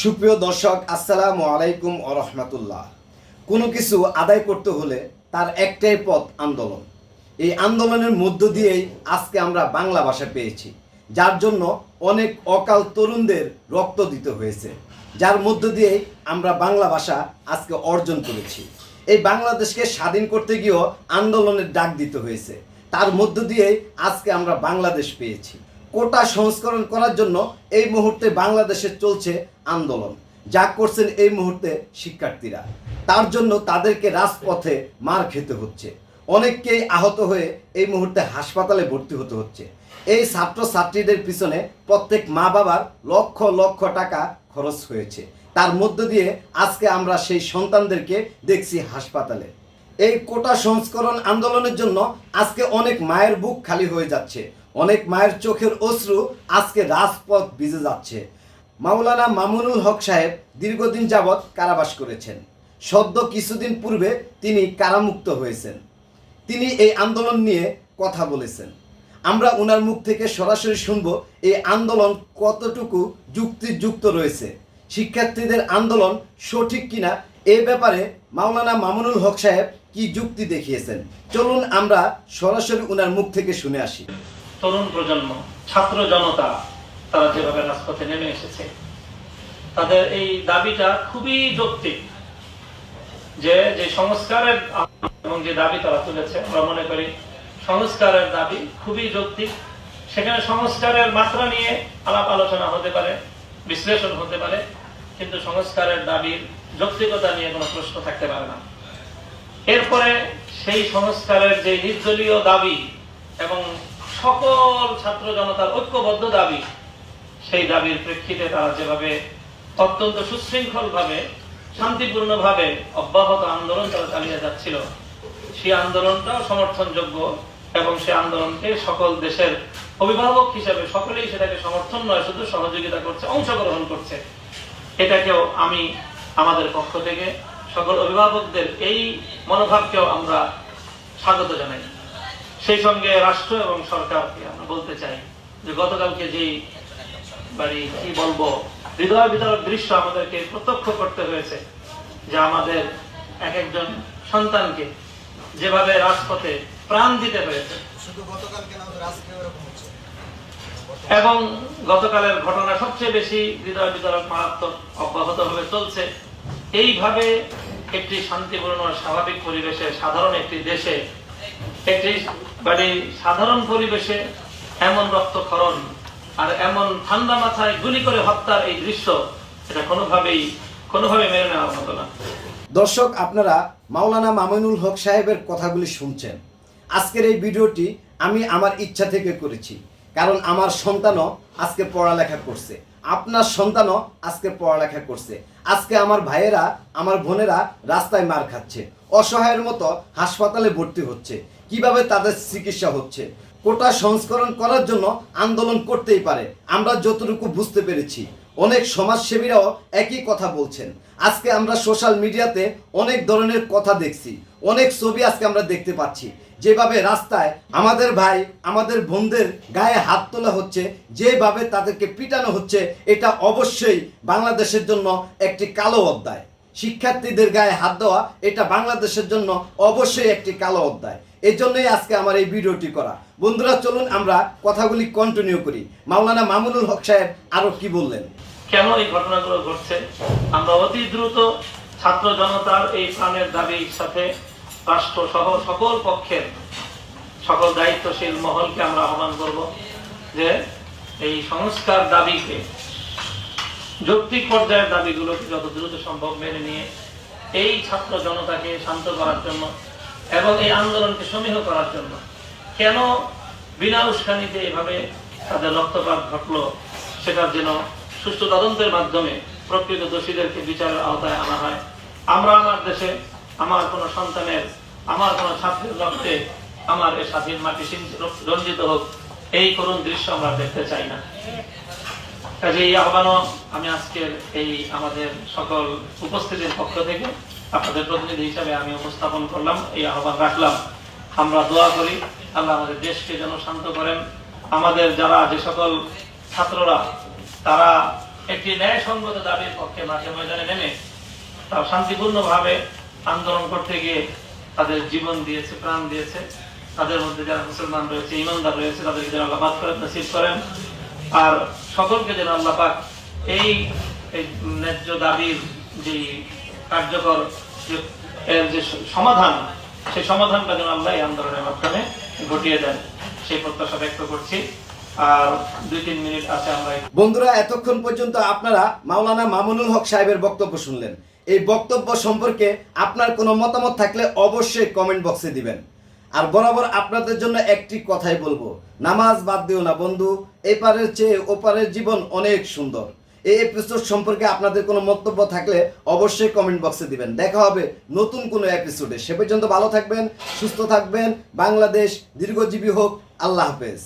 সুপ্রিয় দর্শক, আসসালামু আলাইকুম ও রহমতুল্লাহ। কোনো কিছু আদায় করতে হলে তার একটাই পথ আন্দোলন। এই আন্দোলনের মধ্য দিয়েই আজকে আমরা বাংলা ভাষা পেয়েছি, যার জন্য অনেক অকাল তরুণদের রক্ত দিতে হয়েছে। যার মধ্য দিয়েই আমরা বাংলা ভাষা আজকে অর্জন করেছি। এই বাংলাদেশকে স্বাধীন করতে গিয়েও আন্দোলনের ডাক দিতে হয়েছে। তার মধ্য দিয়েই আজকে আমরা বাংলাদেশ পেয়েছি। কোটা সংস্করণ করার জন্য এই মুহূর্তে বাংলাদেশে চলছে আন্দোলন। যা করছেন এই মুহূর্তে শিক্ষার্থীরা। তার জন্য তাদেরকে রাজপথে মার খেতে হচ্ছে। অনেককেই আহত হয়ে এই মুহূর্তে হাসপাতালে ভর্তি হতে হচ্ছে। এই ছাত্র ছাত্রীদের পিছনে প্রত্যেক মা বাবার লক্ষ লক্ষ টাকা খরচ হয়েছে। তার মধ্য দিয়ে আজকে আমরা সেই সন্তানদেরকে দেখছি হাসপাতালে। এই কোটা সংস্করণ আন্দোলনের জন্য আজকে অনেক মায়ের বুক খালি হয়ে যাচ্ছে। অনেক মায়ের চোখের অশ্রু আজকে রাজপথ ভিজে যাচ্ছে। মাওলানা মামুনুল হক সাহেব দীর্ঘদিন যাবৎ কারাবাস করেছেন। সদ্য কিছুদিন পূর্বে তিনি কারামুক্ত হয়েছেন। তিনি এই আন্দোলন নিয়ে কথা বলেছেন। আমরা ওনার মুখ থেকে সরাসরি শুনব এই আন্দোলন কতটুকু যুক্তিযুক্ত রয়েছে। শিক্ষার্থীদের আন্দোলন সঠিক কিনা এই ব্যাপারে মাওলানা মামুনুল হক সাহেব কি যুক্তি দেখিয়েছেন? চলুন আমরা সরাসরি ওনার মুখ থেকে শুনে আসি। তরুণ প্রজন্ম, ছাত্র জনতা, তারা যেভাবে রাজপথে নেমে এসেছে, তাদের এই দাবিটা খুবই যৌক্তিক যে যে সংস্কারের এবং যে দাবি তারা তুলেছে, আমরা মনে করি সংস্কারের দাবি খুবই যৌক্তিক। সেখানে সংস্কারের মাত্রা নিয়ে আলাপ আলোচনা হতে পারে, বিশ্লেষণ হতে পারে, কিন্তু সংস্কারের দাবির যৌক্তিকতা নিয়ে কোনো প্রশ্ন থাকতে পারে না। এরপরে সেই সংস্কারের যে নির্দলীয় দাবি এবং সকল ছাত্র জনতার ঐক্যবদ্ধ দাবি, সেই দাবির প্রেক্ষিতে তারা যেভাবে অত্যন্ত সুশৃঙ্খল ভাবে শান্তিপূর্ণ ভাবে অব্যাহত আন্দোলন তারা চালিয়ে যাচ্ছিল, সেই আন্দোলনটাও সমর্থনযোগ্য এবং সেই আন্দোলনকে সকল দেশের অভিভাবক হিসেবে সকলেই সেটাকে সমর্থন নয়, শুধু সহযোগিতা করছে, অংশগ্রহণ করছে। এটাকেও আমি আমাদের পক্ষ থেকে সকল অভিভাবকদের এই মনোভাবকেও আমরা স্বাগত জানাই। সেই সঙ্গে রাষ্ট্র এবং সরকারকে আমরা বলতে চাই যে গতকালকে যেই বাড়ি কি বলব, হৃদয় বিতরক দৃশ্য আমাদেরকে প্রত্যক্ষ করতে হয়েছে যে আমাদের এক একজন সন্তানকে যেভাবে রাজপথে প্রাণ দিতে হয়েছে। শুধু গতকালকে না হচ্ছে। এবং গতকালের ঘটনা সবচেয়ে বেশি হৃদয় বিতরক মারাত্মক অব্যাহত ভাবে চলছে। এইভাবে একটি শান্তিপূর্ণ স্বাভাবিক পরিবেশে, সাধারণ একটি দেশে, একটি মানে সাধারণ পরিবেশে এমন রক্তক্ষরণ আর এমন ঠান্ডা মাথায় গুলি করে হত্যার এই দৃশ্য, এটা কোনোভাবেই কোনোভাবে মেনে নেওয়ার মতো না। দর্শক, আপনারা মাওলানা মামুনুল হক সাহেবের কথাগুলি শুনছেন। আজকের এই ভিডিওটি আমি আমার ইচ্ছা থেকে করেছি। কারণ আমার সন্তানও আজকে পড়ালেখা করছে। আপনার সন্তানও আজকে পড়ালেখা করছে। আজকে আমার ভাইয়েরা, আমার বোনেরা রাস্তায় মার খাচ্ছে। অসহায়ের মতো হাসপাতালে ভর্তি হচ্ছে। কীভাবে তাদের চিকিৎসা হচ্ছে? কোটা সংস্করণ করার জন্য আন্দোলন করতেই পারে। আমরা যতটুকু বুঝতে পেরেছি। অনেক সমাজসেবীরাও একই কথা বলছেন। আজকে আমরা সোশ্যাল মিডিয়াতে অনেক ধরনের কথা দেখছি, অনেক ছবি আজকে আমরা দেখতে পাচ্ছি। যেভাবে রাস্তায় আমাদের ভাই, আমাদের বোনদের গায়ে হাত তোলা হচ্ছে, যেভাবে তাদেরকে পিটানো হচ্ছে, এটা অবশ্যই বাংলাদেশের জন্য একটি কালো অধ্যায়। শিক্ষার্থীদের গায়ে হাত দেওয়া, এটা বাংলাদেশের জন্য অবশ্যই একটি কালো অধ্যায়। এই জন্যই আজকে আমার এই ভিডিওটি করা। বন্ধুরা, চলুন আমরা কথাগুলি কন্টিনিউ করি। মাওলানা মামুনুল হক সাহেব আরও কি বললেন? কেন এই ঘটনাগুলো ঘটছে? আমরা অতি দ্রুত ছাত্র জনতার এই প্রাণের দাবির সাথে রাষ্ট্র সহ সকল পক্ষের সকল দায়িত্বশীল মহলকে আমরা আহ্বান করব যে এই সংস্কার দাবিকে, যৌক্তিক পর্যায়ের দাবিগুলোকে যত দ্রুত সম্ভব মেনে নিয়ে এই ছাত্র জনতাকে শান্ত করার জন্য এবং এই আন্দোলনকে সমীহ করার জন্য কেন বিনা উস্কানিতে এভাবে তাদের রক্তপাত ঘটলো, সেটার যেন সুষ্ঠু তদন্তের মাধ্যমে প্রকৃত দোষীদেরকে বিচারের আওতায় আনা হয়। আমরা আমার দেশে আমার কোনো সন্তানের, আমার কোনো ছাত্রের রক্তে আমার এই স্বাধীন মাটি রঞ্জিত হোক, এই করুণ দৃশ্য আমরা দেখতে চাই না। কাজে এই আহ্বানও আমি আজকের এই আমাদের সকল উপস্থিতির পক্ষ থেকে আপনাদের প্রতিনিধি হিসাবে আমি উপস্থাপন করলাম, এই আহ্বান রাখলাম। আমরা দোয়া করি, আল্লাহ আমাদের দেশকে যেন শান্ত করেন। আমাদের যারা যে সকল ছাত্ররা তারা একটি ন্যায় ন্যায়সঙ্গত দাবির পক্ষে মাঠে ময়দানে নেমে তারা শান্তিপূর্ণভাবে আন্দোলন করতে গিয়ে তাদের জীবন দিয়েছে, প্রাণ দিয়েছে। তাদের মধ্যে যারা মুসলমান রয়েছে, ইমানদার রয়েছে, তাদেরকে যেন আল্লাহ পাক করেন নসিব করেন। আর সকলকে যেন আল্লাহ পাক এই ন্যায্য দাবির যে কার্যকর এর যে সমাধান, সেই সমাধানটা যেন আল্লাহ এই আন্দোলনের মাধ্যমে ঘটিয়ে দেন। সেই প্রত্যাশা ব্যক্ত করছি। বন্ধুরা, এতক্ষণ পর্যন্ত আপনারা মাওলানা মামুনুল হক সাহেবের বক্তব্য শুনলেন। এই বক্তব্য সম্পর্কে আপনার কোনো মতামত থাকলে অবশ্যই কমেন্ট বক্সে দিবেন। আর বরাবর আপনাদের জন্য একটি কথাই বলব, নামাজ বাদ দিও না বন্ধু, এপারের চেয়ে ওপারের জীবন অনেক সুন্দর। এই এপিসোড সম্পর্কে আপনাদের কোনো মন্তব্য থাকলে অবশ্যই কমেন্ট বক্সে দিবেন। দেখা হবে নতুন কোনো এপিসোডে সে পর্যন্ত ভালো থাকবেন, সুস্থ থাকবেন, বাংলাদেশ দীর্ঘজীবী হোক। আল্লাহ হাফেজ।